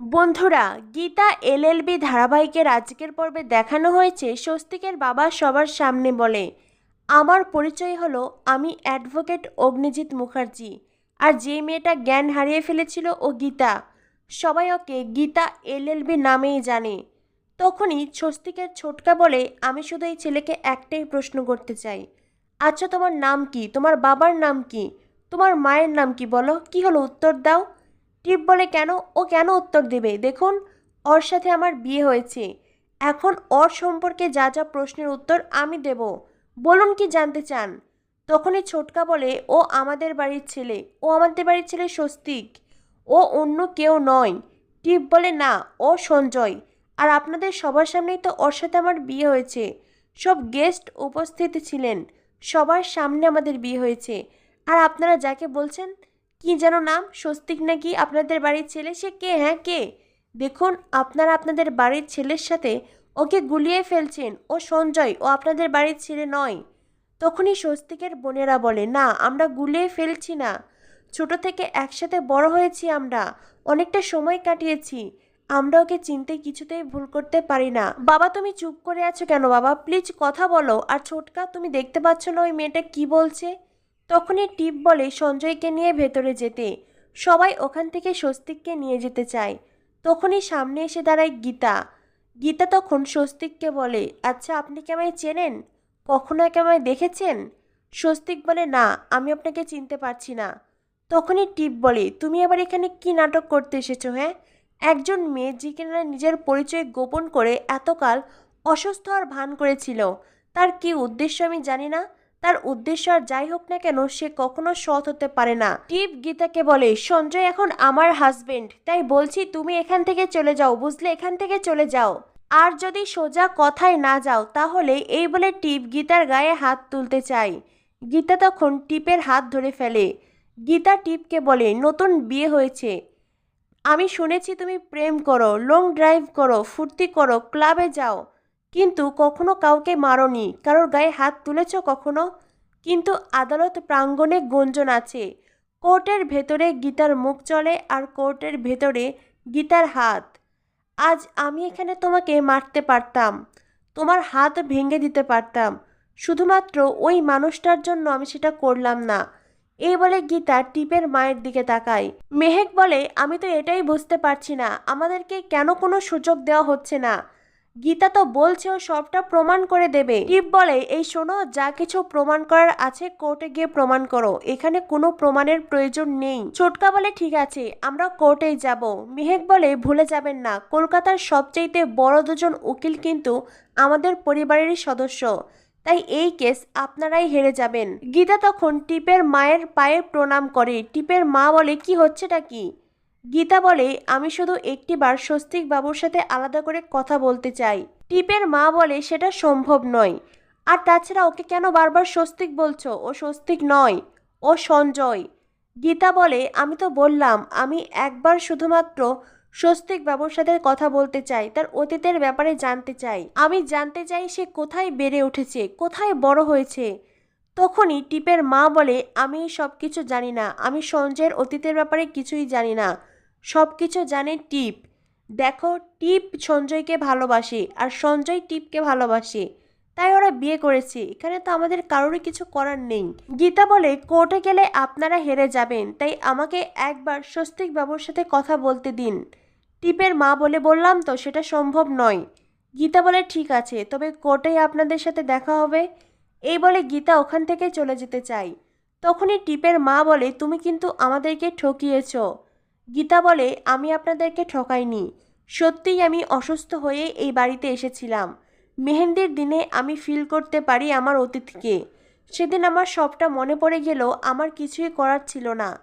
বন্ধুরা, গীতা এলএলবি ধারাবাহিকের আজকের পর্বে দেখানো হয়েছে স্বস্তিকের বাবা সবার সামনে বলে। আমার পরিচয় হলো আমি অ্যাডভোকেট অগ্নিজিৎ মুখার্জি আর যে মেয়েটা জ্ঞান হারিয়ে ফেলেছিল ও গীতা। সবাই ওকে গীতা এলএলবি নামেই জানে। তখনই স্বস্তিকের ছোটকা বলে, আমি শুধু এই ছেলেকে একটাই প্রশ্ন করতে চাই। আচ্ছা তোমার নাম কি? তোমার বাবার নাম কি? তোমার মায়ের নাম কি? বলো, কি হলো উত্তর দাও। টিপ বলে কেন ও কেন উত্তর দেবে? দেখুন, ওর সাথে আমার বিয়ে হয়েছে। এখন ওর সম্পর্কে যা যা প্রশ্নের উত্তর আমি দেব। বলুন কি জানতে চান? তখনই ছোটকা বলে, ও আমাদের বাড়ির ছেলে। ও আমাদের বাড়ির ছেলে স্বস্তিক। ও অন্য কেউ নয়। টিপ বলে, না, ও সঞ্জয়। আর আপনাদের সবার সামনেই তো ওর সাথে আমার বিয়ে হয়েছে। সব গেস্ট উপস্থিত ছিলেন। সবার সামনে আমাদের বিয়ে হয়েছে। আর আপনারা যাকে বলছেন কি যেন নাম? স্বস্তিক নাকি আপনাদের বাড়ির ছেলে? সে কে? হ্যাঁ কে? দেখুন, আপনারা আপনাদের বাড়ির ছেলের সাথে ওকে গুলিয়ে ফেলছেন। ও সঞ্জয়, ও আপনাদের বাড়ির ছেলে নয়। তখনই স্বস্তিকের বোনেরা বলে, না, আমরা গুলিয়ে ফেলছি না। ছোট থেকে একসাথে বড় হয়েছি আমরা। অনেকটা সময় কাটিয়েছি। আমরা ওকে চিনতে কিছুতেই ভুল করতে পারি না। বাবা, তুমি চুপ করে আছো কেন বাবা? প্লিজ কথা বলো। আর ছোটকা, তুমি দেখতে পাচ্ছ না ওই মেয়েটা কি বলছে? তখনই টিপ বলে সঞ্জয়কে নিয়ে ভেতরে যেতে। সবাই ওখান থেকে স্বস্তিককে নিয়ে যেতে চায়। তখনই সামনে এসে দাঁড়ায় গীতা। গীতা তখন স্বস্তিককে বলে আচ্ছা আপনি কি আমায় চেনেন? কখনো একে আমায় দেখেছেন? স্বস্তিক বলে, না, আমি আপনাকে চিনতে পারছি না। তখনই টিপ বলে, তুমি আবার এখানে কি নাটক করতে এসেছ হ্যাঁ? একজন মেয়ে যে কিনা নিজের পরিচয় গোপন করে এতকাল অসুস্থ আর ভান করেছিল। তার কি উদ্দেশ্য আমি জানি না। তার উদ্দেশ্য আর যাই হোক না কেন, সে কখনো সৎ হতে পারে না। টিপ গীতাকে বলে, সঞ্জয় এখন আমার হাজবেন্ড তাই বলছি তুমি এখান থেকে চলে যাও, বুঝলে? এখান থেকে চলে যাও। আর যদি সোজা কথায় না যাও, তাহলে এই বলে টিপ গীতার গায়ে হাত তুলতে চায় গীতা তখন টিপের হাত ধরে ফেলে। গীতা টিপকে বলে, নতুন বিয়ে হয়েছে। আমি শুনেছি তুমি প্রেম করো লং ড্রাইভ করো, ফুর্তি করো ক্লাবে যাও। কিন্তু কখনো কাউকে মারোনি। কারোর গায়ে হাত তুলেছ কখনো? কিন্তু আদালত প্রাঙ্গণে গুঞ্জন আছে। কোর্টের ভেতরে গীতার মুখ চলে আর কোর্টের ভেতরে গীতার হাত। আজ আমি এখানে তোমাকে মারতে পারতাম। তোমার হাত ভেঙে দিতে পারতাম। শুধুমাত্র ওই মানুষটার জন্য আমি সেটা করলাম না। এই বলে গীতা টিপের মায়ের দিকে তাকায়। মেহেক বলে, আমি তো এটাই বুঝতে পারছি না। আমাদেরকে কেন কোনো সুযোগ দেওয়া হচ্ছে না? গীতা তো বলছে ও সবটা প্রমাণ করে দেবে। টিপ বলে, এই শোনো, যা কিছু প্রমাণ করার আছে কোর্টে গিয়ে প্রমাণ করো। এখানে কোনো প্রমাণের প্রয়োজন নেই। ছোটকা বলে, ঠিক আছে, আমরা কোর্টেই যাব। মেহেক বলে, ভুলে যাবেন না, কলকাতার সবচাইতে বড় দুজন উকিল কিন্তু আমাদের পরিবারেরই সদস্য। তাই এই কেস আপনারাই হেরে যাবেন। গীতা তখন টিপের মায়ের পায়ে প্রণাম করে। টিপের মা বলে, কি হচ্ছেটা কি? গীতা বলে, আমি শুধু একটিবার স্বস্তিক বাবুর সাথে আলাদা করে কথা বলতে চাই। টিপের মা বলে, সেটা সম্ভব নয়। আর তাছাড়া ওকে কেন বারবার স্বস্তিক বলছো? ও স্বস্তিক নয়। ও সঞ্জয়। গীতা বলে, আমি তো বললাম, আমি একবার শুধুমাত্র স্বস্তিক বাবুর সাথে কথা বলতে চাই, তার অতীতের ব্যাপারে জানতে চাই। আমি জানতে চাই সে কোথায় বেড়ে উঠেছে, কোথায় বড় হয়েছে। তখনই টিপের মা বলে, আমি সব কিছু জানি না, আমি সঞ্জয়ের অতীতের ব্যাপারে কিছুই জানি না। সব কিছু জানে টিপ। দেখো, টিপ সঞ্জয়কে ভালোবাসে আর সঞ্জয় টিপকে ভালোবাসে। তাই ওরা বিয়ে করেছে। এখানে তো আমাদের কারোরই কিছু করার নেই। গীতা বলে, কোর্টে গেলে আপনারা হেরে যাবেন। তাই আমাকে একবার স্বস্তিক বাবুর সাথে কথা বলতে দিন। টিপের মা বলে বললাম তো, সেটা সম্ভব নয়। গীতা বলে, ঠিক আছে, তবে কোর্টেই আপনাদের সাথে দেখা হবে এই বলে গীতা ওখান থেকে চলে যেতে চাই তখনই টিপের মা বলে, তুমি কিন্তু আমাদেরকে ঠকিয়েছো। গীতা বলে, আমি আপনাদেরকে ঠকাইনি। সত্যিই আমি অসুস্থ হয়ে এই বাড়িতে এসেছিলাম। মেহেন্দির দিনে আমি ফিল করতে পারি আমার অতিথিকে। সেদিন আমার সবটা মনে পড়ে গেলেও আমার কিছুই করার ছিল না।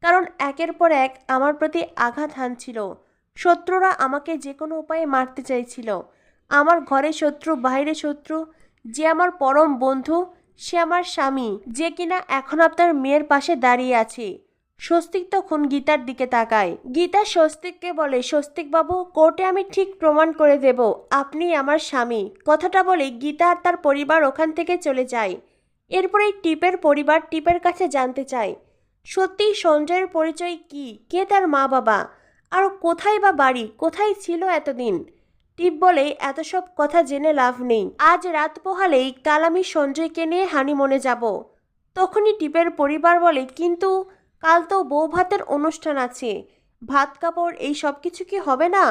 কারণ একের পর এক আমার প্রতি আঘাত হানছিল। শত্রুরা আমাকে যে কোনো উপায়ে মারতে চাইছিল। আমার ঘরে শত্রু, বাইরে শত্রু, যে আমার পরম বন্ধু, সে আমার স্বামী, যে কিনা এখন আপনার মেয়ের পাশে দাঁড়িয়ে আছে। স্বস্তিক তখন গীতার দিকে তাকায়। গীতা স্বস্তিককে বলে স্বস্তিক বাবু কোর্টে আমি ঠিক প্রমাণ করে দেব। আপনি আমার স্বামী। কথাটা বলে গীতা আর তার পরিবার ওখান থেকে চলে যায়। এরপরে টিপের পরিবার টিপের কাছে জানতে চায় সত্যিই সঞ্জয়ের পরিচয় কি? কে তার মা বাবা আর কোথায় বা বাড়ি? কোথায় ছিল এতদিন? টিপ বলে, এত সব কথা জেনে লাভ নেই। আজ রাত পোহালেই কাল আমি সঞ্জয়কে নিয়ে হানিমনে যাব। তখনই টিপের পরিবার বলে, কিন্তু কাল তো বউ ভাতের অনুষ্ঠান আছে। ভাত কাপড়, এই সব কিছু কি হবে না?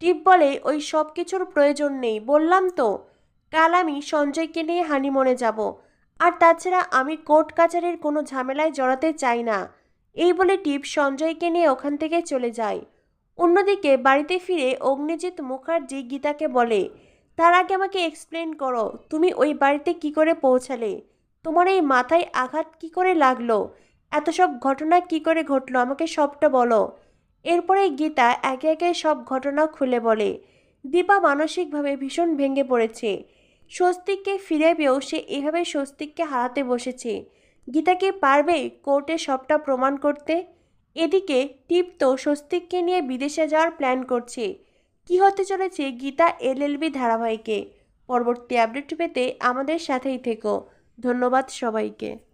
টিপ বলে, ওই সব কিছুর প্রয়োজন নেই, বললাম তো। কাল আমি সঞ্জয়কে নিয়ে হানিমনে যাব। আর তাছাড়া আমি কোর্ট কাচারির কোনো ঝামেলায় জড়াতে চাই না। এই বলে টিপ সঞ্জয়কে নিয়ে ওখান থেকে চলে যায়। অন্যদিকে বাড়িতে ফিরে অগ্নিজিৎ মুখার্জি গীতাকে বলে, তার আগে আমাকে এক্সপ্লেন করো, তুমি ওই বাড়িতে কি করে পৌঁছালে? তোমার এই মাথায় আঘাত কি করে লাগল? এত সব ঘটনা কি করে ঘটলো? আমাকে সবটা বলো। এরপরে গীতা একে একে সব ঘটনা খুলে বলে। দীপা মানসিকভাবে ভীষণ ভেঙে পড়েছে। স্বস্তিককে ফিরে পেয়েও সে এভাবে স্বস্তিককে হারাতে বসেছে। গীতাকে পারবে কোর্টে সবটা প্রমাণ করতে? এদিকে টিপ তো স্বস্তিককে নিয়ে বিদেশে যাওয়ার প্ল্যান করছে। কি হতে চলেছে গীতা এলএলবি ধারাবাহিকে? পরবর্তী আপডেট পেতে আমাদের সাথেই থেকো। ধন্যবাদ সবাইকে।